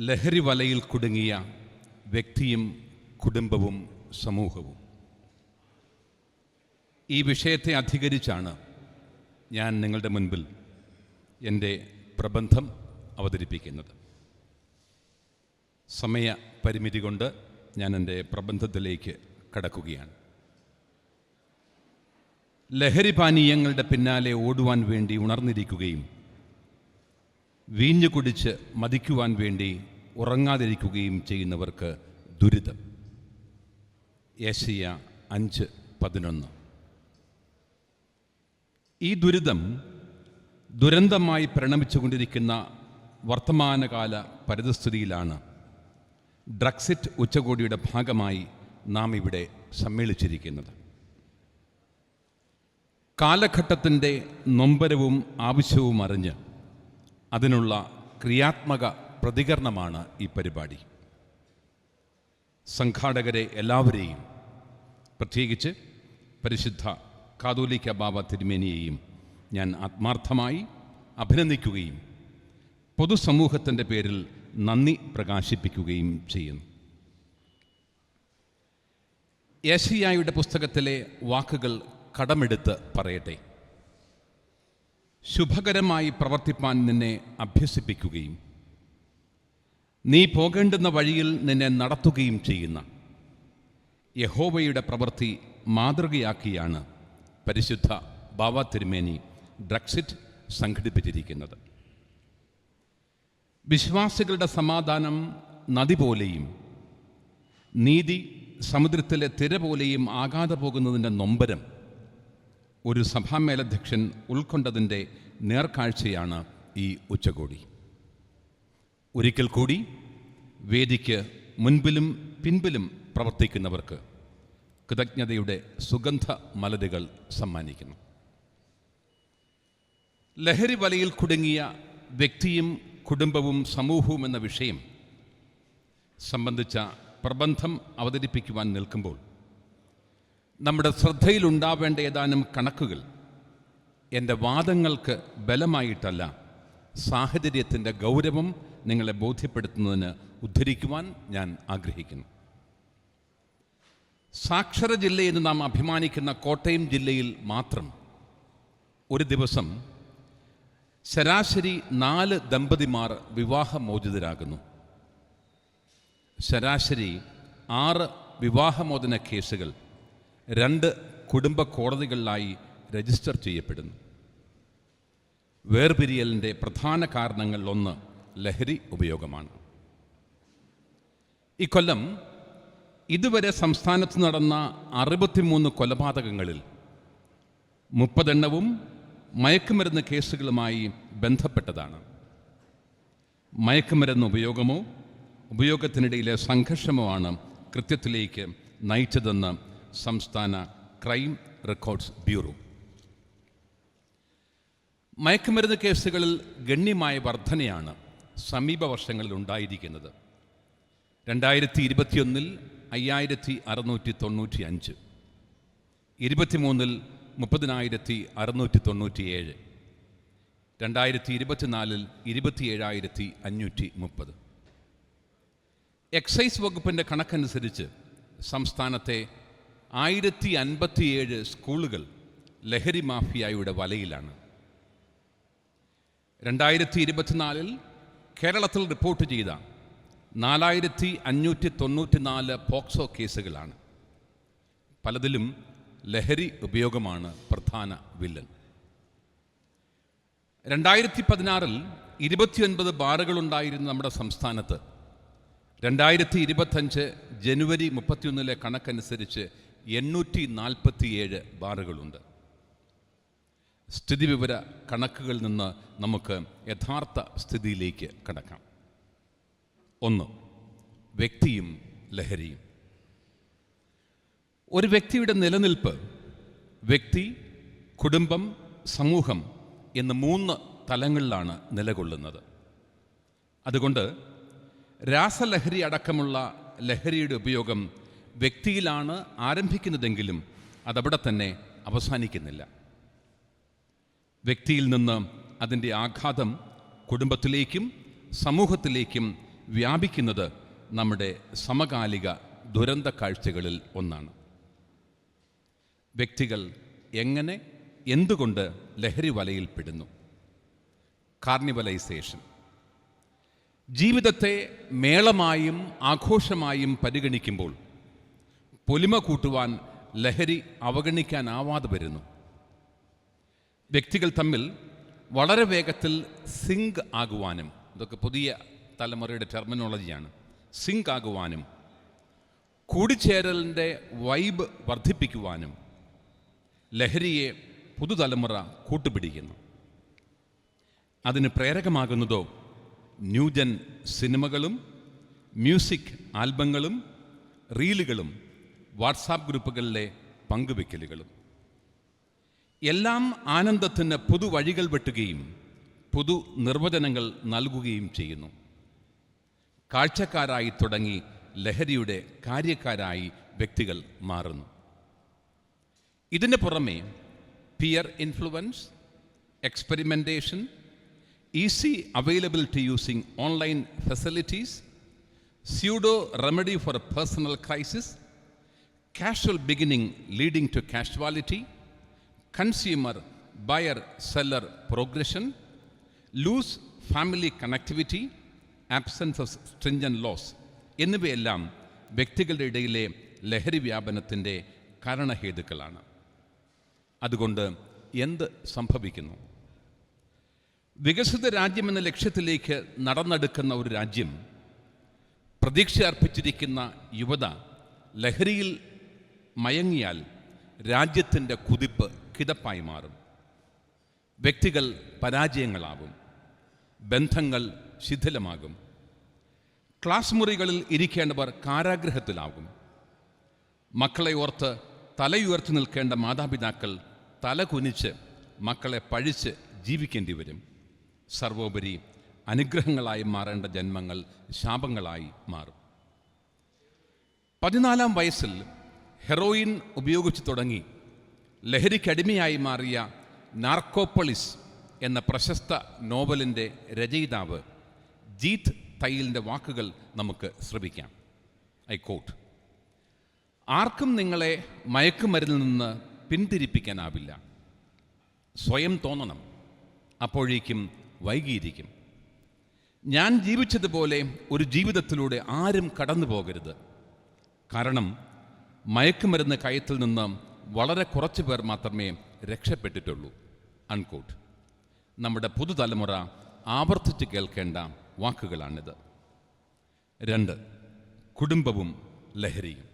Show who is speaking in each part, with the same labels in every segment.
Speaker 1: ലഹരി വലയിൽ കുടുങ്ങിയ വ്യക്തിയും കുടുംബവും സമൂഹവും. ഈ വിഷയത്തെ അധികരിച്ചാണ് ഞാൻ നിങ്ങളുടെ മുൻപിൽ എന്റെ പ്രബന്ധം അവതരിപ്പിക്കുന്നത്. സമയ പരിമിതി കൊണ്ട് ഞാൻ എന്റെ പ്രബന്ധത്തിലേക്ക് കടക്കുകയാണ്. ലഹരി പാനീയങ്ങളുടെ പിന്നാലെ ഓടുവാൻ വേണ്ടി ഉണർന്നിരിക്കുകയും വീഞ്ഞു കുടിച്ച് മതിക്കുവാൻ വേണ്ടി ഉറങ്ങാതിരിക്കുകയും ചെയ്യുന്നവർക്ക് ദുരിതം. ഏഷ്യ അഞ്ച് പതിനൊന്ന്. ഈ ദുരിതം ദുരന്തമായി പരിണമിച്ചുകൊണ്ടിരിക്കുന്ന വർത്തമാനകാല പരിതസ്ഥിതിയിലാണ് ഡ്രക്സിറ്റ് ഉച്ചകോടിയുടെ ഭാഗമായി നാം ഇവിടെ സമ്മേളിച്ചിരിക്കുന്നത്. കാലഘട്ടത്തിന്റെ നൊമ്പരവും ആവശ്യവും അറിഞ്ഞ് അതിനുള്ള ക്രിയാത്മക പ്രതികരണമാണ് ഈ പരിപാടി. സംഘാടകരെ എല്ലാവരെയും പ്രത്യേകിച്ച് പരിശുദ്ധ കാതോലിക്ക ബാബ തിരുമേനിയെയും ഞാൻ ആത്മാർത്ഥമായി അഭിനന്ദിക്കുകയും പൊതുസമൂഹത്തിന്റെ പേരിൽ നന്ദി പ്രകാശിപ്പിക്കുകയും ചെയ്യുന്നു. യേശയ്യായുടെ പുസ്തകത്തിലെ വാക്കുകൾ കടമെടുത്ത് പറയട്ടെ. ശുഭകരമായി പ്രവർത്തിപ്പാൻ നിന്നെ അഭ്യസിപ്പിക്കുകയും നീ പോകേണ്ടുന്ന വഴിയിൽ നിന്നെ നടത്തുകയും ചെയ്യുന്ന യഹോവയുടെ പ്രവൃത്തി മാതൃകയാക്കിയാണ് പരിശുദ്ധ ബാബ തിരുമേനി ഡ്രക്സിറ്റ് സംഘടിപ്പിച്ചിരിക്കുന്നത്. വിശ്വാസികളുടെ സമാധാനം നദി പോലെയും നീതി സമുദ്രത്തിലെ തിര പോലെയും ആകാതെ പോകുന്നതിന്റെ നൊമ്പരം ഒരു സഭാമേലധ്യക്ഷൻ ഉൾക്കൊണ്ടതിന്റെ നേർക്കാഴ്ചയാണ് ഈ ഉച്ചകോടി. ഒരിക്കൽ കൂടി വേദിക്ക് മുൻപിലും പിൻപിലും പ്രവർത്തിക്കുന്നവർക്ക് കൃതജ്ഞതയുടെ സുഗന്ധ മലരുകൾ സമ്മാനിക്കുന്നു. ലഹരി വലയിൽ കുടുങ്ങിയ വ്യക്തിയും കുടുംബവും സമൂഹവും എന്ന വിഷയം സംബന്ധിച്ച പ്രബന്ധം അവതരിപ്പിക്കുവാൻ നിൽക്കുമ്പോൾ നമ്മുടെ ശ്രദ്ധയിലുണ്ടാവേണ്ട ഏതാനും കണക്കുകൾ. എന്റെ വാദങ്ങൾക്ക് ബലമായിട്ടല്ല സാഹചര്യത്തിന്റെ ഗൗരവം നിങ്ങളെ ബോധ്യപ്പെടുത്തുന്നതിന് ഉദ്ധരിക്കുവാൻ ഞാൻ ആഗ്രഹിക്കുന്നു. സാക്ഷര ജില്ലയെന്ന് നാം അഭിമാനിക്കുന്ന കോട്ടയം ജില്ലയിൽ മാത്രം ഒരു ദിവസം ശരാശരി നാല് ദമ്പതിമാർ വിവാഹമോചിതരാകുന്നു. ശരാശരി ആറ് വിവാഹമോചന കേസുകൾ. രണ്ട് കുടുംബ കോടതികളിലായി രജിസ്റ്റർ ചെയ്യപ്പെടുന്നു. വേർപിരിയലിന്റെ പ്രധാന കാരണങ്ങളിലൊന്ന് ലഹരി ഉപയോഗമാണ്. ഇക്കൊല്ലം ഇതുവരെ സംസ്ഥാനത്ത് നടന്ന അറുപത്തിമൂന്ന് കൊലപാതകങ്ങളിൽ മുപ്പതെണ്ണവും മയക്കുമരുന്ന് കേസുകളുമായി ബന്ധപ്പെട്ടതാണ്. മയക്കുമരുന്ന് ഉപയോഗമോ ഉപയോഗത്തിനിടയിലെ സംഘർഷമോ ആണ് കൃത്യത്തിലേക്ക് നയിച്ചതെന്ന് സംസ്ഥാന ക്രൈം റെക്കോർഡ്സ് ബ്യൂറോ. മയക്കുമരുന്ന് കേസുകളിൽ ഗണ്യമായ വർധനയാണ് സമീപ വർഷങ്ങളിൽ ഉണ്ടായിരിക്കുന്നത്. രണ്ടായിരത്തി ഇരുപത്തിയൊന്നിൽ അയ്യായിരത്തി അറുന്നൂറ്റി തൊണ്ണൂറ്റി അഞ്ച് ഇരുപത്തിമൂന്നിൽ മുപ്പതിനായിരത്തി അറുന്നൂറ്റി തൊണ്ണൂറ്റിയേഴ് രണ്ടായിരത്തി ഇരുപത്തിനാലിൽ ഇരുപത്തിയേഴായിരത്തി അഞ്ഞൂറ്റി മുപ്പത് എക്സൈസ് വകുപ്പിന്റെ കണക്കനുസരിച്ച് സംസ്ഥാനത്തെ ആയിരത്തി അൻപത്തിയേഴ് സ്കൂളുകൾ ലഹരി മാഫിയായുടെ വലയിലാണ്. രണ്ടായിരത്തി ഇരുപത്തിനാലിൽ കേരളത്തിൽ റിപ്പോർട്ട് ചെയ്ത നാലായിരത്തി അഞ്ഞൂറ്റി തൊണ്ണൂറ്റി നാല് പോക്സോ കേസുകളാണ്. പലതിലും ലഹരി ഉപയോഗമാണ് പ്രധാന വില്ലൻ. രണ്ടായിരത്തി പതിനാറിൽ ഇരുപത്തിയൊൻപത് ബാറുകളുണ്ടായിരുന്ന നമ്മുടെ സംസ്ഥാനത്ത്. രണ്ടായിരത്തി ഇരുപത്തഞ്ച് ജനുവരി മുപ്പത്തിയൊന്നിലെ കണക്കനുസരിച്ച് എണ്ണൂറ്റി നാൽപ്പത്തിയേഴ് ബാറുകളുണ്ട്. സ്ഥിതിവിവര കണക്കുകളിൽ നിന്ന് നമുക്ക് യഥാർത്ഥ സ്ഥിതിയിലേക്ക് കടക്കാം. ഒന്ന് വ്യക്തിയും ലഹരിയും. ഒരു വ്യക്തിയുടെ നിലനിൽപ്പ് വ്യക്തി കുടുംബം സമൂഹം എന്ന മൂന്ന് തലങ്ങളിലാണ് നിലകൊള്ളുന്നത്. അതുകൊണ്ട് രാസലഹരി അടക്കമുള്ള ലഹരിയുടെ ഉപയോഗം വ്യക്തിയിലാണ് ആരംഭിക്കുന്നതെങ്കിലും അതവിടെ തന്നെ അവസാനിക്കുന്നില്ല. വ്യക്തിയിൽ നിന്ന് അതിന്റെ ആഘാതം കുടുംബത്തിലേക്കും സമൂഹത്തിലേക്കും വ്യാപിക്കുന്നത് നമ്മുടെ സമകാലിക ദുരന്ത കാഴ്ചകളിൽ ഒന്നാണ്. വ്യക്തികൾ എങ്ങനെ എന്തുകൊണ്ട് ലഹരി വലയിൽപ്പെടുന്നു കാർണിവലൈസേഷൻ. ജീവിതത്തെ മേളമായും ആഘോഷമായും പരിഗണിക്കുമ്പോൾ പൊലിമ കൂട്ടുവാൻ ലഹരി അവഗണിക്കാനാവാതെ വരുന്നു. വ്യക്തികൾ തമ്മിൽ വളരെ വേഗത്തിൽ സിങ്ക് ആകുവാനും ഇതൊക്കെ പുതിയ തലമുറയുടെ ടെർമിനോളജിയാണ് സിങ്ക് ആകുവാനും കൂടിച്ചേരലിന്റെ വൈബ് വർദ്ധിപ്പിക്കുവാനും ലഹരിയെ പുതുതലമുറ കൂട്ടുപിടിക്കുന്നു. അതിന് പ്രേരകമാകുന്നതോ ന്യൂജൻ സിനിമകളും മ്യൂസിക് ആൽബങ്ങളും റീലുകളും വാട്സാപ്പ് ഗ്രൂപ്പുകളിലെ പങ്കുവെക്കലുകളും. എല്ലാം ആനന്ദത്തിന് പുതുവഴികൾ വെട്ടുകയും പുതു നിർവചനങ്ങൾ നൽകുകയും ചെയ്യുന്നു. കാഴ്ചക്കാരായി തുടങ്ങി ലഹരിയുടെ കാര്യക്കാരായി വ്യക്തികൾ മാറുന്നു. ഇതിന് പുറമെ peer influence experimentation easy availability using online facilities pseudo remedy for personal crisis casual beginning leading to casualty consumer buyer seller progression loose family connectivity absence of stringent laws എന്നിവയെല്ലാം വ്യക്തികളുടെ ഇടയിലെ ലഹരി വ്യാപനത്തിന്റെ കാരണഹേതുക്കളാണ്. അതുകൊണ്ട് എന്ത് സംഭവിക്കുന്നു? വികസിത രാജ്യമെന്ന ലക്ഷ്യത്തിലേക്ക് നടന്നെടുക്കുന്ന ഒരു രാജ്യം പ്രതീക്ഷ അർപ്പിച്ചിരിക്കുന്ന യുവത ലഹരിയിൽ മയങ്ങിയാൽ രാജ്യത്തിന്റെ കുതിപ്പ് കിതപ്പായി മാറും. വ്യക്തികൾ പരാജയങ്ങളാവും ബന്ധങ്ങൾ ശിഥിലമാകും. ക്ലാസ് മുറികളിൽ ഇരിക്കേണ്ടവർ കാരാഗ്രഹത്തിലാകും. മക്കളെ ഓർത്ത് തലയുയർത്തി നിൽക്കേണ്ട മാതാപിതാക്കൾ തല കുനിച്ച് മക്കളെ പഴിച്ച് ജീവിക്കേണ്ടി വരും. സർവോപരി അനുഗ്രഹങ്ങളായി മാറേണ്ട ജന്മങ്ങൾ ശാപങ്ങളായി മാറും. പതിനാലാം വയസ്സിൽ ഹെറോയിൻ ഉപയോഗിച്ച് തുടങ്ങി. ലഹരിക്കടിമയായി മാറിയ നാർക്കോപ്പൊളിസ് എന്ന പ്രശസ്ത നോവലിന്റെ രചയിതാവ് ജീത്ത് തയ്യലിന്റെ വാക്കുകൾ നമുക്ക് ശ്രമിക്കാം ഐ കോട്ട് ആർക്കും നിങ്ങളെ മയക്കുമരുന്നിൽ നിന്ന് പിന്തിരിപ്പിക്കാനാവില്ല. സ്വയം തോന്നണം. അപ്പോഴേക്കും വൈകിയിരിക്കും. ഞാൻ ജീവിച്ചതുപോലെ ഒരു ജീവിതത്തിലൂടെ ആരും കടന്നു പോകരുത് കാരണം മയക്കുമരുന്ന് കയത്തിൽ നിന്ന് വളരെ കുറച്ച് പേർ മാത്രമേ രക്ഷപ്പെട്ടിട്ടുള്ളൂ. അൺകോട്ട് നമ്മുടെ പുതുതലമുറ ആവർത്തിച്ച് കേൾക്കേണ്ട വാക്കുകളാണിത്. രണ്ട് കുടുംബവും ലഹരിയും.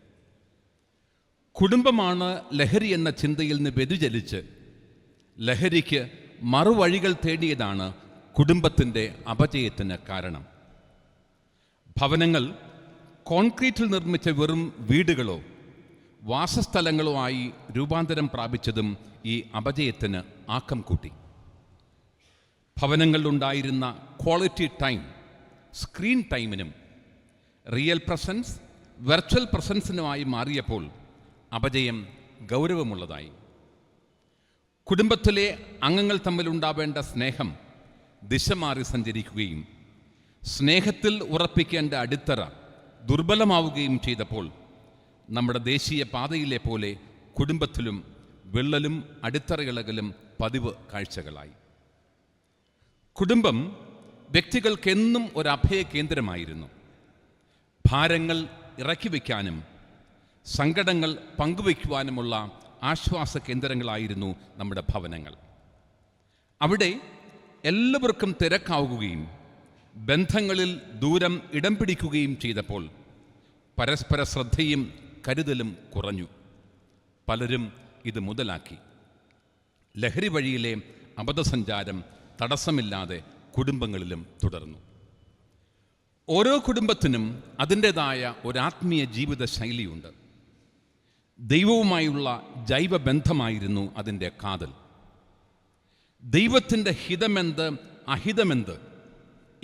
Speaker 1: കുടുംബമാണ് ലഹരി എന്ന ചിന്തയിൽ നിന്ന് വ്യതിചലിച്ച് ലഹരിക്ക് മറുവഴികൾ തേടിയതാണ് കുടുംബത്തിന്റെ അപജയത്തിന് കാരണം. ഭവനങ്ങൾ കോൺക്രീറ്റിൽ നിർമ്മിച്ച വെറും വീടുകളോ വാസസ്ഥലങ്ങളോ ആയി രൂപാന്തരം പ്രാപിച്ചതും ഈ അപജയത്തിന് ആക്കം കൂട്ടി. ഭവനങ്ങളിലുണ്ടായിരുന്ന ക്വാളിറ്റി ടൈം സ്ക്രീൻ ടൈമിനും റിയൽ പ്രസൻസ് വെർച്വൽ പ്രസൻസിനുമായി മാറിയപ്പോൾ അപജയം ഗൗരവമുള്ളതായി. കുടുംബത്തിലെ അംഗങ്ങൾ തമ്മിലുണ്ടാവേണ്ട സ്നേഹം ദിശ മാറി സഞ്ചരിക്കുകയും സ്നേഹത്തിൽ ഉറപ്പിക്കേണ്ട അടിത്തറ ദുർബലമാവുകയും ചെയ്തപ്പോൾ നമ്മുടെ ദേശീയ പാതയിലെ പോലെ കുടുംബത്തിലും വിള്ളലും അടിത്തറയിളകലും പതിവ് കാഴ്ചകളായി. കുടുംബം വ്യക്തികൾക്കെന്നും ഒരു അഭയ കേന്ദ്രമായിരുന്നു. ഭാരങ്ങൾ ഇറക്കി വയ്ക്കാനും സങ്കടങ്ങൾ പങ്കുവയ്ക്കുവാനുമുള്ള ആശ്വാസ കേന്ദ്രങ്ങളായിരുന്നു നമ്മുടെ ഭവനങ്ങൾ. അവിടെ എല്ലാവർക്കും തിരക്കാവുകയും ബന്ധങ്ങളിൽ ദൂരം ഇടം പിടിക്കുകയും ചെയ്തപ്പോൾ പരസ്പര ശ്രദ്ധയും കരുതലും കുറഞ്ഞു. പലരും ഇത് മുതലാക്കി. ലഹരി വഴിയിലെ അബദ്ധസഞ്ചാരം തടസ്സമില്ലാതെ കുടുംബങ്ങളിലും തുടർന്നു. ഓരോ കുടുംബത്തിനും അതിന്റെതായ ഒരാത്മീയ ജീവിത ശൈലിയുണ്ട് ദൈവവുമായുള്ള ജൈവബന്ധമായിരുന്നു അതിന്റെ കാതൽ. ദൈവത്തിന്റെ ഹിതമെന്ത് അഹിതമെന്ത്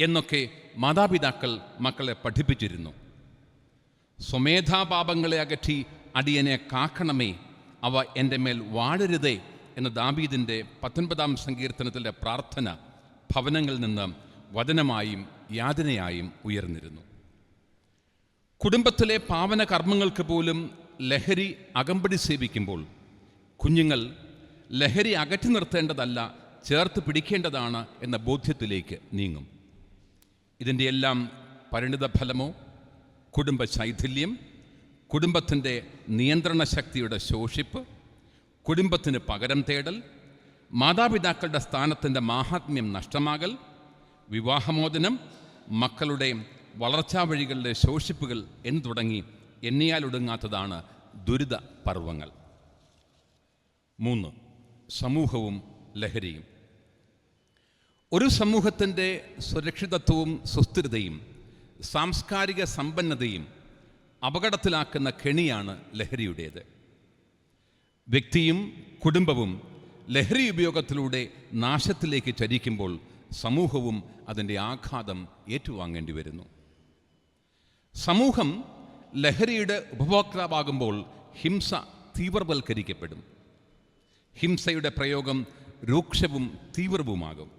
Speaker 1: എന്നൊക്കെ മാതാപിതാക്കൾ മക്കളെ പഠിപ്പിച്ചിരുന്നു. സ്വമേധാപാപങ്ങളെ അകറ്റി അടിയനെ കാക്കണമേ. അവ എന്റെ മേൽ വാഴരുതേ എന്ന ദാബീദിന്റെ പത്തൊൻപതാം സങ്കീർത്തനത്തിലെ പ്രാർത്ഥന ഭവനങ്ങളിൽ നിന്ന് വചനമായും യാതനയായും ഉയർന്നിരുന്നു. കുടുംബത്തിലെ പാവന കർമ്മങ്ങൾക്ക് പോലും ലഹരി അകമ്പടി സേവിക്കുമ്പോൾ കുഞ്ഞുങ്ങൾ ലഹരി അകറ്റി നിർത്തേണ്ടതല്ല ചേർത്ത് പിടിക്കേണ്ടതാണ് എന്ന ബോധ്യത്തിലേക്ക് നീങ്ങും. ഇതിന്റെ എല്ലാം പരിണിത ഫലമോ കുടുംബ ശൈഥില്യം കുടുംബത്തിന്റെ നിയന്ത്രണ ശക്തിയുടെ ശോഷിപ്പ് കുടുംബത്തിന് പകരം തേടൽ മാതാപിതാക്കളുടെ സ്ഥാനത്തിന്റെ മാഹാത്മ്യം നഷ്ടമാകൽ വിവാഹമോചനം മക്കളുടെ വളർച്ചാ വഴികളിലെ ശോഷിപ്പുകൾ എന്ന് തുടങ്ങി എണ്ണിയാലൊടുങ്ങാത്തതാണ് ദുരിത പർവങ്ങൾ മൂന്ന് സമൂഹവും ലഹരിയും. ഒരു സമൂഹത്തിന്റെ സുരക്ഷിതത്വവും സുസ്ഥിരതയും സാംസ്കാരിക സമ്പന്നതയും അപകടത്തിലാക്കുന്ന കെണിയാണ് ലഹരിയുടേത്. വ്യക്തിയും കുടുംബവും ലഹരി ഉപയോഗത്തിലൂടെ നാശത്തിലേക്ക് ചരിക്കുമ്പോൾ സമൂഹവും അതിന്റെ ആഘാതം ഏറ്റുവാങ്ങേണ്ടി വരുന്നു. സമൂഹം ലഹരിയുടെ ഉപഭോക്താവാകുമ്പോൾ ഹിംസ തീവ്രവൽക്കരിക്കപ്പെടും. ഹിംസയുടെ പ്രയോഗം രൂക്ഷവും തീവ്രവുമാകും.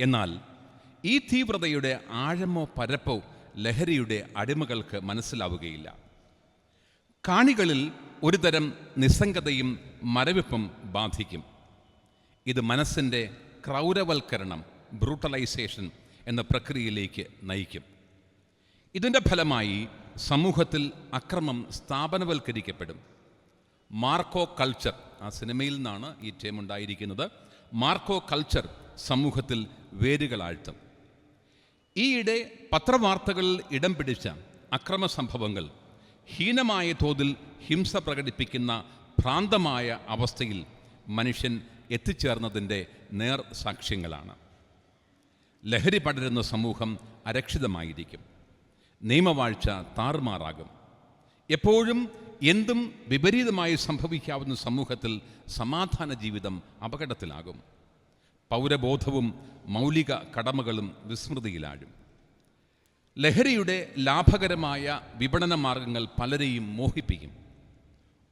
Speaker 1: എന്നാൽ ഈ തീവ്രതയുടെ ആഴമോ പരപ്പോ ലഹരിയുടെ അടിമകൾക്ക് മനസ്സിലാവുകയില്ല. കാണികളിൽ ഒരുതരം നിസ്സംഗതയും മരവിപ്പും ബാധിക്കും. ഇത് മനസ്സിന്റെ ക്രൗരവൽക്കരണം ബ്രൂട്ടലൈസേഷൻ എന്ന പ്രക്രിയയിലേക്ക് നയിക്കും. ഇതിന്റെ ഫലമായി സമൂഹത്തിൽ അക്രമം സ്ഥാപനവൽക്കരിക്കപ്പെടും. മാർക്കോ കൾച്ചർ ആ സിനിമയിൽ നിന്നാണ് ഈ ടേം ഉണ്ടായിരിക്കുന്നത്. മാർക്കോ കൾച്ചർ സമൂഹത്തിൽ വേരുകളാഴ്ത്തും. ഈയിടെ പത്രവാർത്തകളിൽ ഇടം പിടിച്ച അക്രമ സംഭവങ്ങൾ ഹീനമായ തോതിൽ ഹിംസ പ്രകടിപ്പിക്കുന്ന ഭ്രാന്തമായ അവസ്ഥയിൽ മനുഷ്യൻ എത്തിച്ചേർന്നതിന്റെ നേർ സാക്ഷ്യങ്ങളാണ്. ലഹരി പടരുന്ന സമൂഹം അരക്ഷിതമായിരിക്കും. നിയമവാഴ്ച താറുമാറാകും. എപ്പോഴും എന്തും വിപരീതമായി സംഭവിക്കാവുന്ന സമൂഹത്തിൽ സമാധാന ജീവിതം അപകടത്തിലാകും. പൗരബോധവും മൗലിക കടമകളും വിസ്മൃതിയിലാഴും. ലഹരിയുടെ ലാഭകരമായ വിപണന മാർഗങ്ങൾ പലരെയും മോഹിപ്പിക്കും.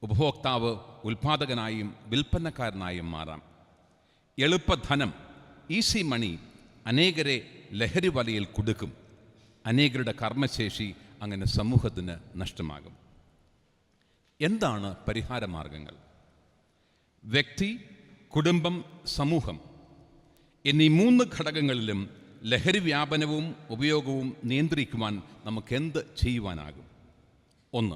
Speaker 1: ഉപഭോക്താവ് ഉൽപാദകനായും വിൽപ്പനക്കാരനായും മാറാം. എളുപ്പധനം ഈസി മണി അനേകരെ ലഹരി വലയിൽ കുടുക്കും. അനേകരുടെ കർമ്മശേഷി അങ്ങനെ സമൂഹത്തിന് നഷ്ടമാകും. എന്താണ് പരിഹാരമാർഗങ്ങൾ? വ്യക്തി കുടുംബം സമൂഹം എന്നീ മൂന്ന് ഘടകങ്ങളിലും ലഹരി വ്യാപനവും ഉപയോഗവും നിയന്ത്രിക്കുവാൻ നമുക്കെന്ത് ചെയ്യുവാനാകും? ഒന്ന്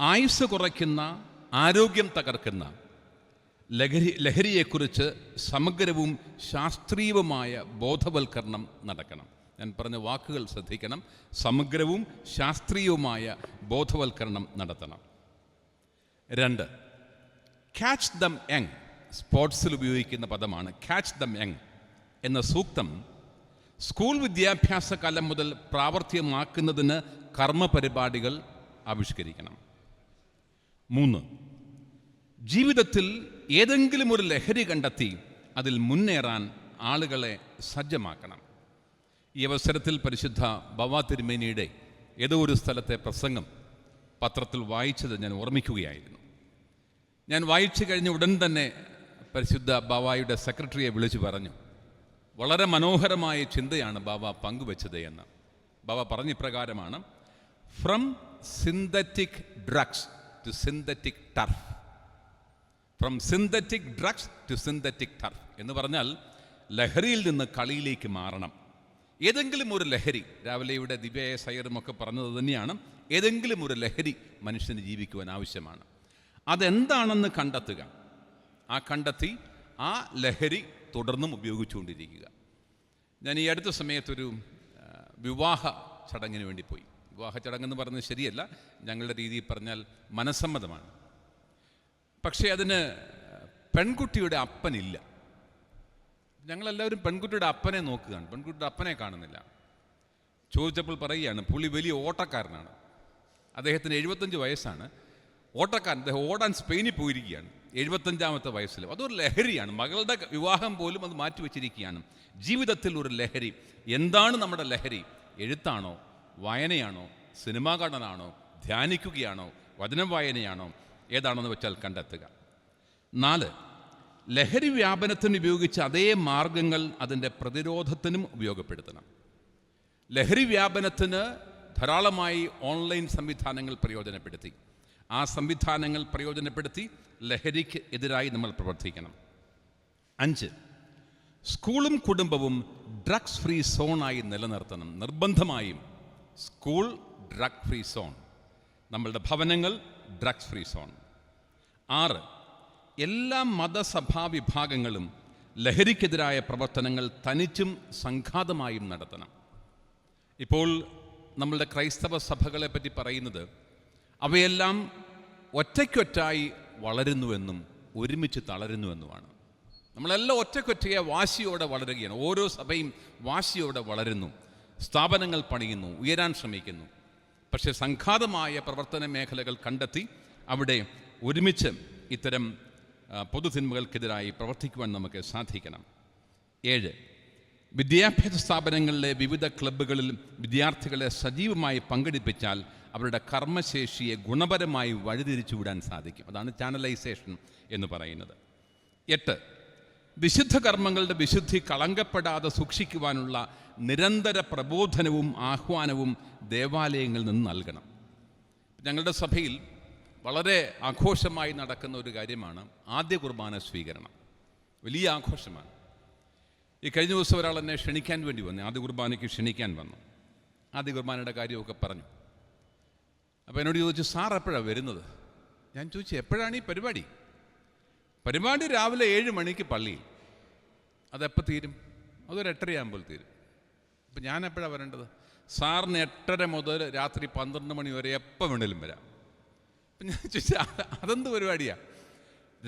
Speaker 1: ആയുസ് കുറയ്ക്കുന്ന ആരോഗ്യം തകർക്കുന്ന ലഹരി ലഹരിയെക്കുറിച്ച് സമഗ്രവും ശാസ്ത്രീയവുമായ ബോധവൽക്കരണം നടക്കണം. ഞാൻ പറഞ്ഞ വാക്കുകൾ ശ്രദ്ധിക്കണം. സമഗ്രവും ശാസ്ത്രീയവുമായ ബോധവൽക്കരണം നടത്തണം. രണ്ട് ക്യാച്ച് ദം യങ് സ്പോർട്സിൽ ഉപയോഗിക്കുന്ന പദമാണ് ക്യാച്ച് ദം യങ് എന്ന സൂക്തം. സ്കൂൾ വിദ്യാഭ്യാസ കാലം മുതൽ പ്രാവർത്തികമാക്കുന്നതിന് കർമ്മ പരിപാടികൾ ആവിഷ്കരിക്കണം. മൂന്ന് ജീവിതത്തിൽ ഏതെങ്കിലും ഒരു ലഹരി കണ്ടെത്തി അതിൽ മുന്നേറാൻ ആളുകളെ സജ്ജമാക്കണം. ഈ അവസരത്തിൽ പരിശുദ്ധ ബവാ തിരുമേനിയുടെ ഏതോ ഒരു സ്ഥലത്തെ പ്രസംഗം പത്രത്തിൽ വായിച്ചത് ഞാൻ ഓർമ്മിക്കുകയായിരുന്നു. ഞാൻ വായിച്ചു കഴിഞ്ഞ ഉടൻ തന്നെ പരിശുദ്ധ ബാവായുടെ സെക്രട്ടറിയെ വിളിച്ചു പറഞ്ഞു വളരെ മനോഹരമായ ചിന്തയാണ് ബാബ പങ്കുവച്ചത് എന്ന്. ബാബ പറഞ്ഞ ഇപ്രകാരമാണ് from synthetic drugs to synthetic turf from synthetic drugs to synthetic turf എന്ന് പറഞ്ഞാൽ ലഹരിയിൽ നിന്ന് കളിയിലേക്ക് മാറണം. ഏതെങ്കിലും ഒരു ലഹരി രാവിലെ ഇവിടെ സൈറും ഒക്കെ പറഞ്ഞത് തന്നെയാണ് ഏതെങ്കിലും ഒരു ലഹരി മനുഷ്യന് ജീവിക്കുവാൻ ആവശ്യമാണ്. അതെന്താണെന്ന് കണ്ടെത്തുക. ആ കണ്ടെത്തി ആ ലഹരി തുടർന്നും ഉപയോഗിച്ചുകൊണ്ടിരിക്കുക. ഞാൻ ഈ അടുത്ത സമയത്തൊരു വിവാഹ ചടങ്ങിന് വേണ്ടി പോയി. വിവാഹ ചടങ്ങെന്ന് പറഞ്ഞത് ശരിയല്ല. ഞങ്ങളുടെ രീതിയിൽ പറഞ്ഞാൽ മനസ്സമ്മതമാണ്. പക്ഷേ അതിന് പെൺകുട്ടിയുടെ അപ്പനില്ല. ഞങ്ങളെല്ലാവരും പെൺകുട്ടിയുടെ അപ്പനെ നോക്കുകയാണ്. പെൺകുട്ടിയുടെ അപ്പനെ കാണുന്നില്ല. ചോദിച്ചപ്പോൾ പറയുകയാണ് പുള്ളി വലിയ ഓട്ടക്കാരനാണ്. അദ്ദേഹത്തിന് എഴുപത്തഞ്ച് വയസ്സാണ്. ഓട്ടക്കാരൻ അദ്ദേഹം ഓടാൻ സ്പെയിനിൽ പോയിരിക്കുകയാണ്. എഴുപത്തഞ്ചാമത്തെ വയസ്സിൽ. അതൊരു ലഹരിയാണ്. മകളുടെ വിവാഹം പോലും അത് മാറ്റി വച്ചിരിക്കുകയാണ്. ജീവിതത്തിൽ ഒരു ലഹരി. എന്താണ് നമ്മുടെ ലഹരി? എഴുത്താണോ? വായനയാണോ? സിനിമാ കടനാണോ ധ്യാനിക്കുകയാണോ? വചനം വായനയാണോ? ഏതാണെന്ന് വെച്ചാൽ കണ്ടെത്തുക. നാല് ലഹരി വ്യാപനത്തിന് ഉപയോഗിച്ച അതേ മാർഗങ്ങൾ അതിന്റെ പ്രതിരോധത്തിനും ഉപയോഗപ്പെടുത്തണം. ലഹരി വ്യാപനത്തിന് ധാരാളമായി ഓൺലൈൻ സംവിധാനങ്ങൾ പ്രയോജനപ്പെടുത്തി. ആ സംവിധാനങ്ങൾ പ്രയോജനപ്പെടുത്തി ലഹരിക്ക് എതിരായി നമ്മൾ പ്രവർത്തിക്കണം. അഞ്ച് സ്കൂളും കുടുംബവും ഡ്രഗ്സ് ഫ്രീ സോണായി നിലനിർത്തണം. നിർബന്ധമായും സ്കൂൾ ഡ്രഗ് ഫ്രീ സോൺ നമ്മളുടെ ഭവനങ്ങൾ ഡ്രഗ്സ് ഫ്രീ സോൺ ആറ് എല്ലാ മതസഭാ വിഭാഗങ്ങളും ലഹരിക്കെതിരായ പ്രവർത്തനങ്ങൾ തനിച്ചും സംഘാതമായും നടത്തണം. ഇപ്പോൾ നമ്മളുടെ ക്രൈസ്തവ സഭകളെ പറ്റി പറയുന്നത് അവയെല്ലാം ഒറ്റയ്ക്കൊറ്റായി വളരുന്നുവെന്നും ഒരുമിച്ച് തളരുന്നുവെന്നുമാണ്. നമ്മളെല്ലാം ഒറ്റയ്ക്കൊറ്റയെ വാശിയോടെ വളരുകയാണ്. ഓരോ സഭയും വാശിയോടെ വളരുന്നു. സ്ഥാപനങ്ങൾ പണിയുന്നു ഉയരാൻ ശ്രമിക്കുന്നു. പക്ഷേ സംഘാതമായ പ്രവർത്തന മേഖലകൾ കണ്ടെത്തി അവിടെ ഒരുമിച്ച് ഇത്തരം പൊതുതിന്മകൾക്കെതിരായി പ്രവർത്തിക്കുവാൻ നമുക്ക് സാധിക്കണം. ഏഴ്. വിദ്യാഭ്യാസ സ്ഥാപനങ്ങളിലെ വിവിധ ക്ലബ്ബുകളിൽ വിദ്യാർത്ഥികളെ സജീവമായി പങ്കെടുപ്പിച്ചാൽ അവരുടെ കർമ്മശേഷിയെ ഗുണപരമായി വഴിതിരിച്ചുവിടാൻ സാധിക്കും. അതാണ് ചാനലൈസേഷൻ എന്ന് പറയുന്നത്. എട്ട് വിശുദ്ധ കർമ്മങ്ങളുടെ വിശുദ്ധി കളങ്കപ്പെടാതെ സൂക്ഷിക്കുവാനുള്ള നിരന്തര പ്രബോധനവും ആഹ്വാനവും ദേവാലയങ്ങളിൽ നിന്ന് നൽകണം. ഞങ്ങളുടെ സഭയിൽ വളരെ ആഘോഷമായി നടക്കുന്ന ഒരു കാര്യമാണ് ആദ്യ കുർബാന സ്വീകരണം. വലിയ ആഘോഷമാണ്. ഈ കഴിഞ്ഞ ദിവസം ഒരാൾ എന്നെ ക്ഷണിക്കാൻ വേണ്ടി വന്നു. ആദ്യ കുർബാനയ്ക്ക് ക്ഷണിക്കാൻ വന്നു. ആദ്യ കുർബാനയുടെ കാര്യമൊക്കെ പറഞ്ഞു. അപ്പോൾ എന്നോട് ചോദിച്ചു സാർ എപ്പോഴാണ് വരുന്നത്? ഞാൻ ചോദിച്ചു എപ്പോഴാണ് ഈ പരിപാടി? പരിപാടി രാവിലെ ഏഴ് മണിക്ക് പള്ളിയിൽ. അതെപ്പോൾ തീരും? അതൊരു എട്ടരയാകുമ്പോൾ തീരും. അപ്പം ഞാൻ എപ്പോഴാണ് വരേണ്ടത്? സാറിന് എട്ടര മുതൽ രാത്രി പന്ത്രണ്ട് മണി വരെ എപ്പോൾ വേണേലും വരാം. അപ്പം ഞാൻ ചോദിച്ചു "അത് അതെന്ത് പരിപാടിയാണ്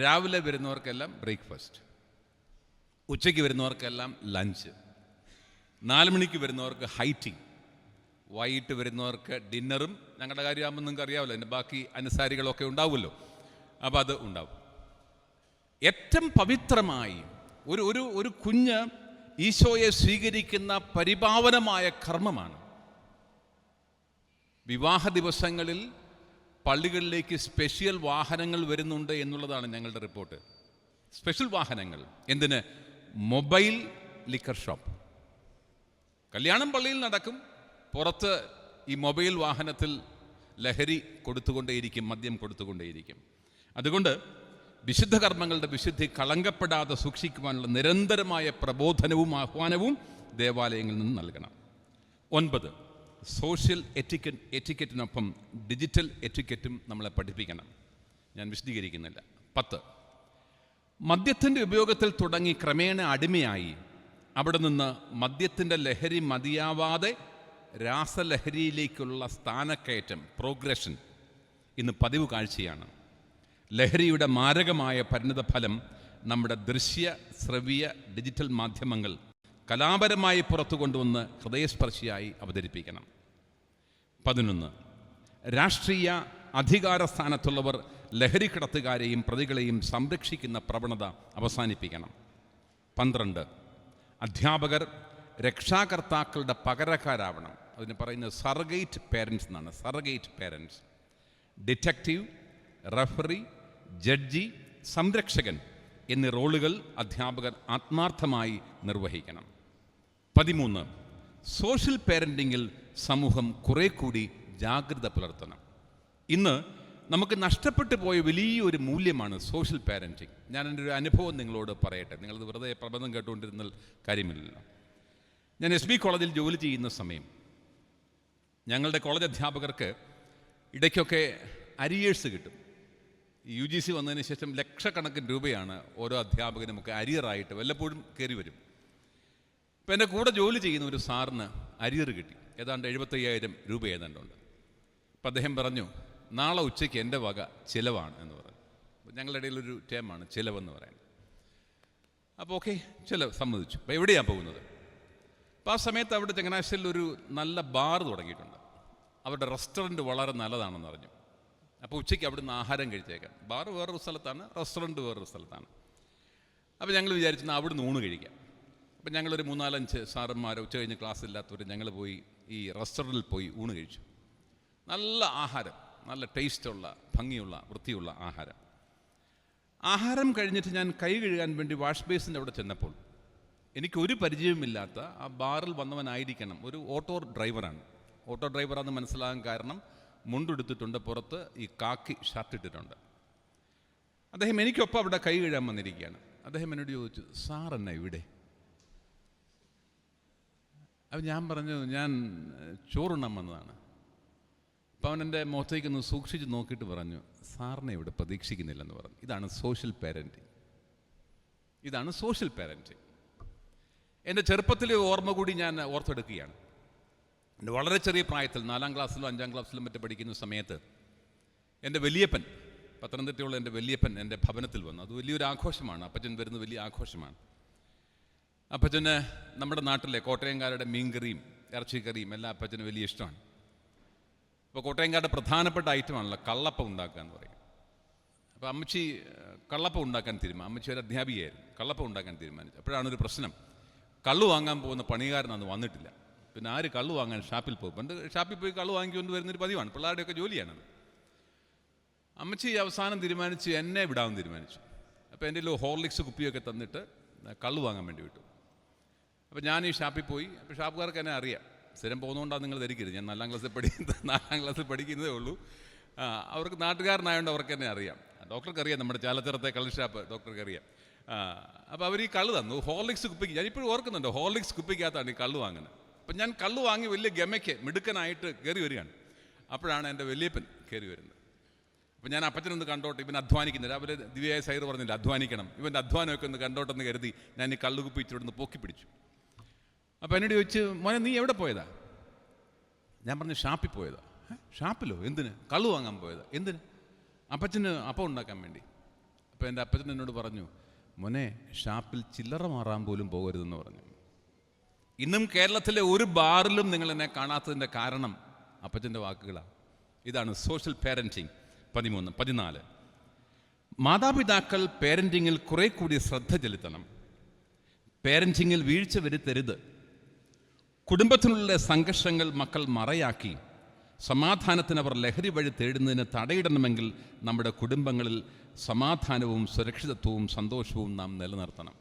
Speaker 1: രാവിലെ വരുന്നവർക്കെല്ലാം ബ്രേക്ക്ഫാസ്റ്റ്. ഉച്ചയ്ക്ക് വരുന്നവർക്കെല്ലാം ലഞ്ച് നാല് മണിക്ക് വരുന്നവർക്ക് ഹൈറ്റിങ് വൈകിട്ട് വരുന്നവർക്ക് ഡിന്നറും ഞങ്ങളുടെ കാര്യമാകുമ്പോൾ നിങ്ങൾക്ക് അറിയാമല്ലോ എന്റെ ബാക്കി അനുസാരികളൊക്കെ ഉണ്ടാവുമല്ലോ. അപ്പോൾ അത് ഉണ്ടാവും. ഏറ്റവും പവിത്രമായി ഒരു ഒരു ഒരു കുഞ്ഞ് ഈശോയെ സ്വീകരിക്കുന്ന പരിപാവനമായ കർമ്മമാണ്. വിവാഹ ദിവസങ്ങളിൽ പള്ളികളിലേക്ക് സ്പെഷ്യൽ വാഹനങ്ങൾ വരുന്നുണ്ട് എന്നുള്ളതാണ് ഞങ്ങളുടെ റിപ്പോർട്ട് സ്പെഷ്യൽ വാഹനങ്ങൾ. എന്തിന്? Mobile liquor shop. കല്യാണം പള്ളിയിൽ നടക്കും. പുറത്ത് ഈ മൊബൈൽ വാഹനത്തിൽ ലഹരി കൊടുത്തുകൊണ്ടേയിരിക്കും മദ്യം കൊടുത്തുകൊണ്ടേയിരിക്കും. അതുകൊണ്ട് വിശുദ്ധ കർമ്മങ്ങളുടെ വിശുദ്ധി കളങ്കപ്പെടാതെ സൂക്ഷിക്കുവാനുള്ള നിരന്തരമായ പ്രബോധനവും ആഹ്വാനവും ദേവാലയങ്ങളിൽ നിന്ന് നൽകണം. ഒൻപത് സോഷ്യൽ എറ്റിക്കറ്റ് എറ്റിക്കറ്റിനൊപ്പം ഡിജിറ്റൽ എറ്റിക്കറ്റും നമ്മളെ പഠിപ്പിക്കണം. ഞാൻ വിശദീകരിക്കുന്നില്ല. പത്ത് മദ്യത്തിന്റെ ഉപയോഗത്തിൽ തുടങ്ങി ക്രമേണ അടിമയായി. അവിടെ നിന്ന് മദ്യത്തിന്റെ ലഹരി മതിയാവാതെ രാസലഹരിയിലേക്കുള്ള സ്ഥാനക്കയറ്റം പ്രോഗ്രഷൻ ഇന്ന് പതിവ് കാഴ്ചയാണ്. ലഹരിയുടെ മാരകമായ പരിണിതഫലം നമ്മുടെ ദൃശ്യ ശ്രവ്യ ഡിജിറ്റൽ മാധ്യമങ്ങൾ കലാപരമായി പുറത്തു കൊണ്ടുവന്ന് ഹൃദയസ്പർശിയായി അവതരിപ്പിക്കണം. പതിനൊന്ന്. രാഷ്ട്രീയ അധികാര സ്ഥാനത്തുള്ളവർ ലഹരി കടത്തുകാരെയും പ്രതികളെയും സംരക്ഷിക്കുന്ന പ്രവണത അവസാനിപ്പിക്കണം. പന്ത്രണ്ട്. അധ്യാപകർ രക്ഷാകർത്താക്കളുടെ പകരക്കാരാവണം. അതിന് പറയുന്നത് സർഗേറ്റ് പേരൻസ് എന്നാണ്. Surrogate parents detective referee judge സംരക്ഷകൻ എന്നീ റോളുകൾ അധ്യാപകർ ആത്മാർത്ഥമായി നിർവഹിക്കണം. പതിമൂന്ന്. സോഷ്യൽ പേരന്റിങ്ങിൽ സമൂഹം കുറെ കൂടി ജാഗ്രത പുലർത്തണം. ഇന്ന് നമുക്ക് നഷ്ടപ്പെട്ടു പോയ വലിയൊരു മൂല്യമാണ് സോഷ്യൽ പാരന്റിങ് ഞാൻ എന്റെ ഒരു അനുഭവം നിങ്ങളോട് പറയട്ടെ. നിങ്ങളത് വെറുതെ പ്രബന്ധം കേട്ടുകൊണ്ടിരുന്നാൽ കാര്യമില്ലല്ലോ. ഞാൻ എസ് ബി കോളേജിൽ ജോലി ചെയ്യുന്ന സമയം ഞങ്ങളുടെ കോളേജ് അധ്യാപകർക്ക് ഇടയ്ക്കൊക്കെ അരിയേഴ്സ് കിട്ടും. യു ജി സി വന്നതിന് ശേഷം ലക്ഷക്കണക്കിന് രൂപയാണ് ഓരോ അധ്യാപകനും ഒക്കെ അരിയറായിട്ട് വല്ലപ്പോഴും കയറി വരും. ഇപ്പം എന്റെ കൂടെ ജോലി ചെയ്യുന്ന ഒരു സാറിന് അരിയർ കിട്ടി. ഏതാണ്ട് എഴുപത്തയ്യായിരം രൂപ ഏതാണ്ടുണ്ട് അപ്പം അദ്ദേഹം പറഞ്ഞു നാളെ ഉച്ചയ്ക്ക് എന്റെ വക ചിലവാണ് എന്ന് പറഞ്ഞു. ഞങ്ങളുടെ ഇടയിലൊരു ടേമാണ് ചിലവെന്ന് പറയുന്നത്. അപ്പോൾ ഓക്കെ ചിലവ് സമ്മതിച്ചു. അപ്പോൾ എവിടെയാണ് പോകുന്നത്? അപ്പോൾ ആ സമയത്ത് അവിടെ ചങ്ങനാശ്ശേരിയിൽ ഒരു നല്ല ബാർ തുടങ്ങിയിട്ടുണ്ട്. അവരുടെ റെസ്റ്റോറന്റ് വളരെ നല്ലതാണെന്ന് അറിഞ്ഞു അപ്പോൾ ഉച്ചയ്ക്ക് അവിടുന്ന് ആഹാരം കഴിച്ചേക്കാം. ബാർ വേറൊരു സ്ഥലത്താണ് റെസ്റ്റോറന്റ് വേറൊരു സ്ഥലത്താണ്. അപ്പോൾ ഞങ്ങൾ വിചാരിച്ചു അവിടെ അവിടുന്ന് ഊണ് കഴിക്കാം. അപ്പം ഞങ്ങളൊരു മൂന്നാലഞ്ച് സാറന്മാർ ഉച്ച കഴിഞ്ഞ് ക്ലാസ് ഇല്ലാത്തവർ ഞങ്ങൾ പോയി ഈ റെസ്റ്റോറന്റിൽ പോയി ഊണ് കഴിച്ചു. നല്ല ആഹാരം. നല്ല ടേസ്റ്റുള്ള ഭംഗിയുള്ള വൃത്തിയുള്ള ആഹാരം. ആഹാരം കഴിഞ്ഞിട്ട് ഞാൻ കൈ കഴുകാൻ വേണ്ടി വാഷ് ബേസിന്റെ അവിടെ ചെന്നപ്പോൾ എനിക്കൊരു പരിചയമില്ലാത്ത ആ ബാറിൽ വന്നവനായിരിക്കണം. ഒരു ഓട്ടോ ഡ്രൈവറാണ്. ഓട്ടോ ഡ്രൈവറാണെന്ന് മനസ്സിലാകാൻ കാരണം മുണ്ടെടുത്തിട്ടുണ്ട് പുറത്ത് ഈ കാക്കി ഷർട്ട് ഇട്ടിട്ടുണ്ട്. അദ്ദേഹം എനിക്കൊപ്പം അവിടെ കൈ കഴുകാൻ വന്നിരിക്കുകയാണ്. അദ്ദേഹം എന്നോട് ചോദിച്ചു സാർ എന്നാ ഇവിടെ? അപ്പം ഞാൻ പറഞ്ഞു ഞാൻ ചോറുണ്ണം വന്നതാണ്. അപ്പം അവൻ എന്റെ മുഖത്തേക്ക് ഒന്ന് സൂക്ഷിച്ച് നോക്കിയിട്ട് പറഞ്ഞു സാറിനെ ഇവിടെ പ്രതീക്ഷിക്കുന്നില്ലെന്ന് പറഞ്ഞു. ഇതാണ് സോഷ്യൽ പാരന്റിങ് ഇതാണ് സോഷ്യൽ പാരന്റിങ് എന്റെ ചെറുപ്പത്തിലെ ഓർമ്മ കൂടി ഞാൻ ഓർത്തെടുക്കുകയാണ്. എന്റെ വളരെ ചെറിയ പ്രായത്തിൽ നാലാം ക്ലാസ്സിലും അഞ്ചാം ക്ലാസ്സിലും മറ്റും പഠിക്കുന്ന സമയത്ത് എന്റെ വലിയപ്പൻ പത്തനംതിട്ടയുള്ള എന്റെ വലിയപ്പൻ എന്റെ ഭവനത്തിൽ വന്നു. അത് വലിയൊരു ആഘോഷമാണ്. അപ്പച്ചൻ വരുന്ന വലിയ ആഘോഷമാണ്. അപ്പച്ചന് നമ്മുടെ നാട്ടിലെ കോട്ടയംകാരുടെ മീൻകറിയും ഇറച്ചിക്കറിയും എല്ലാം അപ്പച്ചന് വലിയ ഇഷ്ടമാണ്. ഇപ്പോൾ കോട്ടയംകാരുടെ പ്രധാനപ്പെട്ട ഐറ്റമാണല്ലോ കള്ളപ്പം ഉണ്ടാക്കുക എന്ന് പറയും അപ്പോൾ അമ്മച്ചി കള്ളപ്പം ഉണ്ടാക്കാൻ തീരുമാനം അമ്മച്ചി ഒരു അധ്യാപികയായിരുന്നു. കള്ളപ്പം ഉണ്ടാക്കാൻ തീരുമാനിച്ചു. അപ്പോഴാണ് ഒരു പ്രശ്നം. കള്ളു വാങ്ങാൻ പോകുന്ന പണികാരൻ അന്ന് വന്നിട്ടില്ല. പിന്നെ ആര് കള്ളു വാങ്ങാൻ ഷാപ്പിൽ പോകും? പണ്ട് ഷാപ്പിൽ പോയി കള്ളു വാങ്ങിക്കൊണ്ട് വരുന്നൊരു പതിവാണ്. പിള്ളേരുടെയൊക്കെ ജോലിയാണത്. അമ്മച്ചി അവസാനം തീരുമാനിച്ച് എന്നെ വിടാമെന്ന് തീരുമാനിച്ചു. അപ്പോൾ എന്റെ ഹോർലിക്സ് കുപ്പിയൊക്കെ തന്നിട്ട് കള്ളു വാങ്ങാൻ വേണ്ടി വിട്ടു. അപ്പോൾ ഞാൻ ഈ ഷാപ്പിൽ പോയി. അപ്പോൾ ഷാപ്പുകാർക്ക് എന്നെ അറിയാം. സ്ഥിരം പോകുന്നതുകൊണ്ടാണ് നിങ്ങൾ ധരിക്കരുത്. ഞാൻ നാലാം ക്ലാസ്സിൽ പഠിക്കുന്ന നാലാം ക്ലാസ്സിൽ പഠിക്കുന്നതേ ഉള്ളൂ. അവർക്ക് നാട്ടുകാരനായതുകൊണ്ട് അവർക്ക് തന്നെ അറിയാം. ഡോക്ടർക്ക് അറിയാം നമ്മുടെ ചാലച്ചിറത്തെ കള്ള് ഷാപ്പ് ഡോക്ടർക്ക് അറിയാം അപ്പോൾ അവർ ഈ കള്ള് തന്നു. ഹോർലിക്സ് കുപ്പിക്ക് ഞാൻ ഇപ്പോഴും ഓർക്കുന്നുണ്ട്. ഹോർലിക്സ് കുപ്പിക്കകത്താണ് ഈ കള്ള് വാങ്ങുന്നത്. അപ്പം ഞാൻ കള്ള് വാങ്ങി വലിയ ഗമയ്ക്ക് മിടുക്കനായിട്ട് കയറി വരികയാണ്. അപ്പോഴാണ് എന്റെ വലിയപ്പൻ കയറി വരുന്നത്. അപ്പം ഞാൻ അപ്പച്ചനൊന്ന് കണ്ടോട്ടെ. ഇവൻ അധ്വാനിക്കുന്നില്ല. അവർ ദിവ്യായ സൈറ് പറഞ്ഞില്ല അധ്വാനിക്കണം. ഇവന്റെ അധ്വാനമൊക്കെ ഒന്ന് കണ്ടോട്ടെന്ന് കരുതി ഞാൻ ഈ കള്ളുകുപ്പി ഇച്ചിട്ട് പൊക്കി പിടിച്ചു അപ്പോൾ എന്നോട് ചോദിച്ചു മോനെ നീ എവിടെ പോയതാ? ഞാൻ പറഞ്ഞു ഷാപ്പിൽ പോയതാ. ഷാപ്പിലോ? എന്തിന്? കള്ളു വാങ്ങാൻ പോയതാ. എന്തിന്? അപ്പച്ചന് അപ്പം ഉണ്ടാക്കാൻ വേണ്ടി. അപ്പോൾ എന്റെ അപ്പച്ചൻ എന്നോട് പറഞ്ഞു മോനെ ഷാപ്പിൽ ചില്ലറ മാറാൻ പോലും പോകരുതെന്ന് പറഞ്ഞു. ഇന്നും കേരളത്തിലെ ഒരു ബാറിലും നിങ്ങൾ എന്നെ കാണാത്തതിന്റെ കാരണം അപ്പച്ചന്റെ വാക്കുകളാണ് ഇതാണ് സോഷ്യൽ പാരന്റിങ് പതിമൂന്ന് പതിനാല്. മാതാപിതാക്കൾ പാരന്റിങ്ങിൽ കുറെ കൂടി ശ്രദ്ധ ചെലുത്തണം. പാരന്റിങ്ങിൽ വീഴ്ച വരുത്തരുത്. കുടുംബത്തിനുള്ള സംഘർഷങ്ങൾ മക്കൾ മറയാക്കി. സമാധാനത്തിന് അവർ ലഹരി വഴി തേടുന്നതിന് തടയിടണമെങ്കിൽ നമ്മുടെ കുടുംബങ്ങളിൽ സമാധാനവും സുരക്ഷിതത്വവും സന്തോഷവും നാം നിലനിർത്തണം.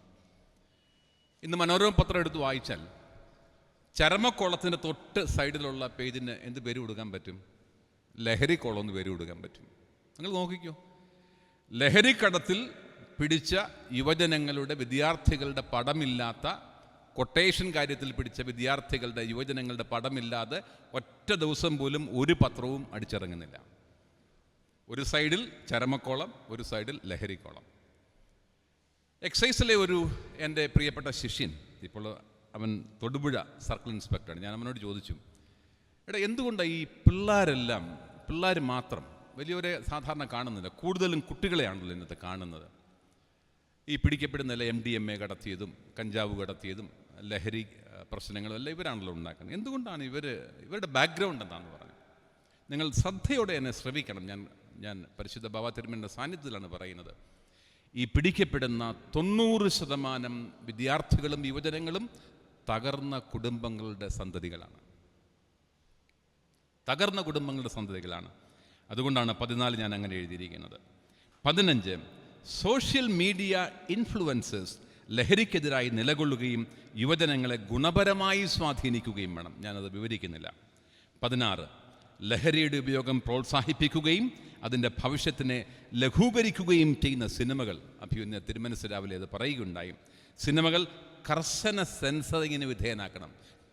Speaker 1: ഇന്ന് മനോരമ പത്രം എടുത്ത് വായിച്ചാൽ ചരമക്കോളത്തിന്റെ തൊട്ട് സൈഡിലുള്ള പേജിന് എന്ത് പേര് കൊടുക്കാൻ പറ്റും? ലഹരി കോളം എന്ന് പേര് കൊടുക്കാൻ പറ്റും. നിങ്ങൾ നോക്കിക്കോ. ലഹരിക്കടത്തിൽ പിടിച്ച യുവജനങ്ങളുടെ വിദ്യാർത്ഥികളുടെ പടമില്ലാത്ത കൊട്ടേഷൻ കാര്യത്തിൽ പിടിച്ച വിദ്യാർത്ഥികളുടെ യുവജനങ്ങളുടെ പടമില്ലാതെ ഒറ്റ ദിവസം പോലും ഒരു പത്രവും അടിച്ചിറങ്ങുന്നില്ല. ഒരു സൈഡിൽ ചരമക്കോളം ഒരു സൈഡിൽ ലഹരിക്കോളം. എക്സൈസിലെ ഒരു എന്റെ പ്രിയപ്പെട്ട ശിഷ്യൻ ഇപ്പോൾ അവൻ തൊടുപുഴ സർക്കിൾ ഇൻസ്പെക്ടറാണ്. ഞാൻ അവനോട് ചോദിച്ചു എടാ എന്തുകൊണ്ടാണ് ഈ പിള്ളേരെല്ലാം പിള്ളേർ മാത്രം വലിയവരെ സാധാരണ കാണുന്നില്ല കൂടുതലും കുട്ടികളെയാണല്ലോ ഇന്നത്തെ കാണുന്നത്? ഈ പിടിക്കപ്പെടുന്ന എം ഡി എം എ കടത്തിയതും കഞ്ചാവ് കടത്തിയതും ലഹരി പ്രശ്നങ്ങളും എല്ലാം ഇവരാണല്ലോ ഉണ്ടാക്കുന്നത്. എന്തുകൊണ്ടാണ് ഇവർ ഇവരുടെ ബാക്ക്ഗ്രൗണ്ട് എന്താണെന്ന് പറഞ്ഞത്? നിങ്ങൾ ശ്രദ്ധയോടെ എന്നെ ശ്രവിക്കണം. ഞാൻ ഞാൻ പരിശുദ്ധ ബാബാ തിരുമന്റെ സാന്നിധ്യത്തിലാണ് പറയുന്നത്. ഈ പിടിക്കപ്പെടുന്ന തൊണ്ണൂറ് ശതമാനം വിദ്യാർത്ഥികളും യുവജനങ്ങളും തകർന്ന കുടുംബങ്ങളുടെ സന്തതികളാണ്. തകർന്ന കുടുംബങ്ങളുടെ സന്തതികളാണ്. അതുകൊണ്ടാണ് പതിനാല് ഞാൻ അങ്ങനെ എഴുതിയിരിക്കുന്നത്. പതിനഞ്ച് സോഷ്യൽ മീഡിയ ഇൻഫ്ലുവൻസേഴ്സ് ലഹരിക്കെതിരായി നിലകൊള്ളുകയും യുവജനങ്ങളെ ഗുണപരമായി സ്വാധീനിക്കുകയും വേണം. ഞാനത് വിവരിക്കുന്നില്ല. പതിനാറ്. ലഹരിയുടെ ഉപയോഗം പ്രോത്സാഹിപ്പിക്കുകയും അതിന്റെ ഭവിഷ്യത്തിനെ ലഘൂകരിക്കുകയും ചെയ്യുന്ന സിനിമകൾ. അഭിയുന്ന തിരുമനസ് രാവിലെ അത് പറയുകയുണ്ടായി. സിനിമകൾ കർശന സെൻസറിങ്ങിന് വിധേയനാക്കണം.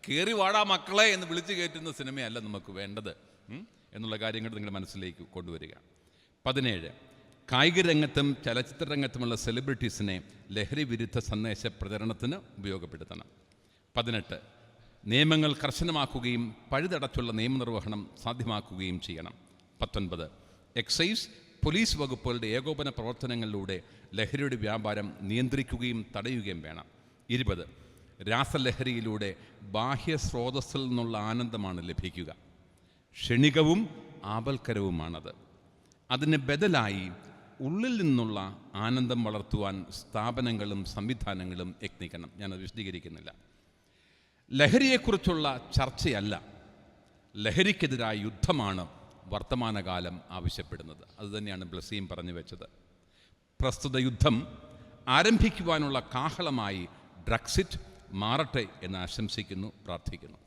Speaker 1: കയറി വാടാ മക്കളെ എന്ന് വിളിച്ചു കയറ്റുന്ന സിനിമയല്ല നമുക്ക് വേണ്ടത്? എന്നുള്ള കാര്യങ്ങൾ നിങ്ങളുടെ മനസ്സിലേക്ക് കൊണ്ടുവരിക. പതിനേഴ്. കായിക രംഗത്തും ചലച്ചിത്ര രംഗത്തുമുള്ള സെലിബ്രിറ്റീസിനെ ലഹരി വിരുദ്ധ സന്ദേശ പ്രചരണത്തിന് ഉപയോഗപ്പെടുത്തണം. പതിനെട്ട് നിയമങ്ങൾ കർശനമാക്കുകയും പഴുതടച്ചുള്ള നിയമനിർവഹണം സാധ്യമാക്കുകയും ചെയ്യണം. പത്തൊൻപത് എക്സൈസ് പോലീസ് വകുപ്പുകളുടെ ഏകോപന പ്രവർത്തനങ്ങളിലൂടെ ലഹരിയുടെ വ്യാപാരം നിയന്ത്രിക്കുകയും തടയുകയും വേണം. ഇരുപത് രാസലഹരിയിലൂടെ ബാഹ്യ സ്രോതസ്സിൽ നിന്നുള്ള ആനന്ദമാണ് ലഭിക്കുക. ക്ഷണികവും ആപൽക്കരവുമാണത്. അതിന് ബദലായി ഉള്ളിൽ നിന്നുള്ള ആനന്ദം വളർത്തുവാൻ സ്ഥാപനങ്ങളും സംവിധാനങ്ങളും യത്നിക്കണം ഞാനത് വിശദീകരിക്കുന്നില്ല. ലഹരിയെക്കുറിച്ചുള്ള ചർച്ചയല്ല. ലഹരിക്കെതിരായ യുദ്ധമാണ് വർത്തമാനകാലം ആവശ്യപ്പെടുന്നത്. അതുതന്നെയാണ് ബ്ലസീം പറഞ്ഞു വെച്ചത്. പ്രസ്തുത യുദ്ധം ആരംഭിക്കുവാനുള്ള കാഹളമായി ഡ്രഗ്സിറ്റ് മാറട്ടെ എന്ന് ആശംസിക്കുന്നു പ്രാർത്ഥിക്കുന്നു.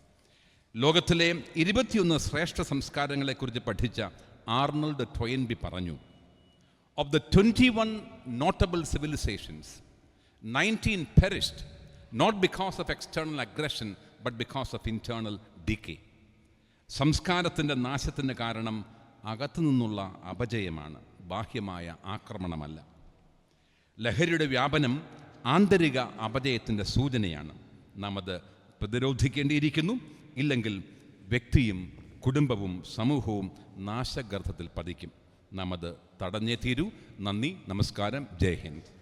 Speaker 1: ലോകത്തിലെ ഇരുപത്തിയൊന്ന് ശ്രേഷ്ഠ സംസ്കാരങ്ങളെക്കുറിച്ച് പഠിച്ച ആർണൾഡ് ട്വയൻബി പറഞ്ഞു the twenty one notable civilisations nineteen perished not because of external aggression but because of internal decay സംസ്കാരത്തിന്റെ നാശത്തിന്റെ കാരണം അകത്തു നിന്നുള്ള അപജയമാണ് ബാഹ്യമായ ആക്രമണമല്ല. ലഹരിയുടെ വ്യാപനം ആന്തരിക അപജയത്തിന്റെ സൂചനയാണ്. നാം അത് പ്രതിരോധിക്കേണ്ടിയിരിക്കുന്നു ഇല്ലെങ്കിൽ വ്യക്തിയും കുടുംബവും സമൂഹവും നാശഗർഭത്തിൽ പതിക്കും. നാം അത് തടഞ്ഞേ തീരൂ. നന്ദി നമസ്കാരം. ജയ് ഹിന്ദ്.